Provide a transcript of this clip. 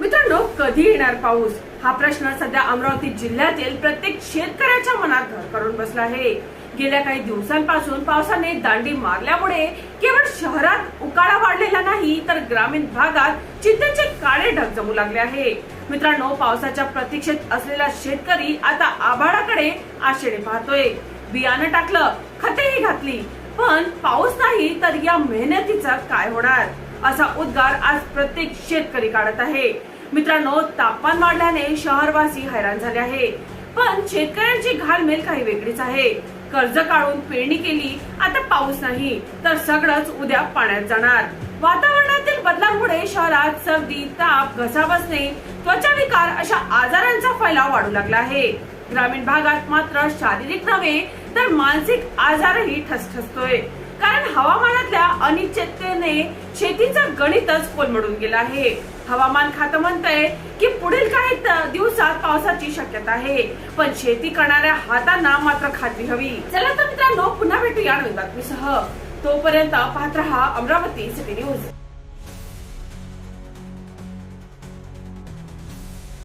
मित्रांनो कधी येणार पाऊस? हा प्रश्न सध्या अमरावती जिल्ह्यातील प्रत्येक शेतकऱ्याच्या मनात घर करून बसला आहे. गेल्या काही दिवसांपासून पावसाने दांडी मारल्यामुळे केवळ शहरात उकाळा वाढलेला नाही तर ग्रामीण भागात चिंतेचे काळे ढग जमू लागले आहे. मित्रांनो पावसाच्या प्रतीक्षेत असलेला शेतकरी आता आभाळाकडे आशेने पाहतोय. बियाणं टाकलं खतेही घातली. पण पाऊस नाही तर या मेहनतीचा काय होणार? असा उद्गार आज प्रत्येक शेतकरी काढत आहे. मित्रांनो तापमान वाढल्याने शहरवासी हैराण झाले आहे. पण शेतकऱ्यांची घालमेल काही वेगळीच आहे. कर्ज काढून पेरणी केली आता पाऊस नाही तर सगळंच उद्या पाण्यात जाणार. वातावरणातील बदलांमुळे शहरात सर्दी ताप घसा बसणे त्वचा विकार अशा आजारांचा फैलाव वाढू लागला आहे. ग्रामीण भागात मात्र शारीरिक नव्हे तर मानसिक आजारही ठसठसतोय. कारण राज्यातल्या अनिश्चिततेने शेतीचं गणितच कोलमडून गेलं आहे. हवामान खातं म्हणतंय की पुढील काही दिवसात पावसाची शक्यता आहे. पण शेती करणाऱ्या हातांना मात्र खात्री हवी. चला तर मित्रांनो पुन्हा भेटूया नवीन बातमीसह. तोपर्यंत पाहत रहा अमरावती सिटी न्यूज.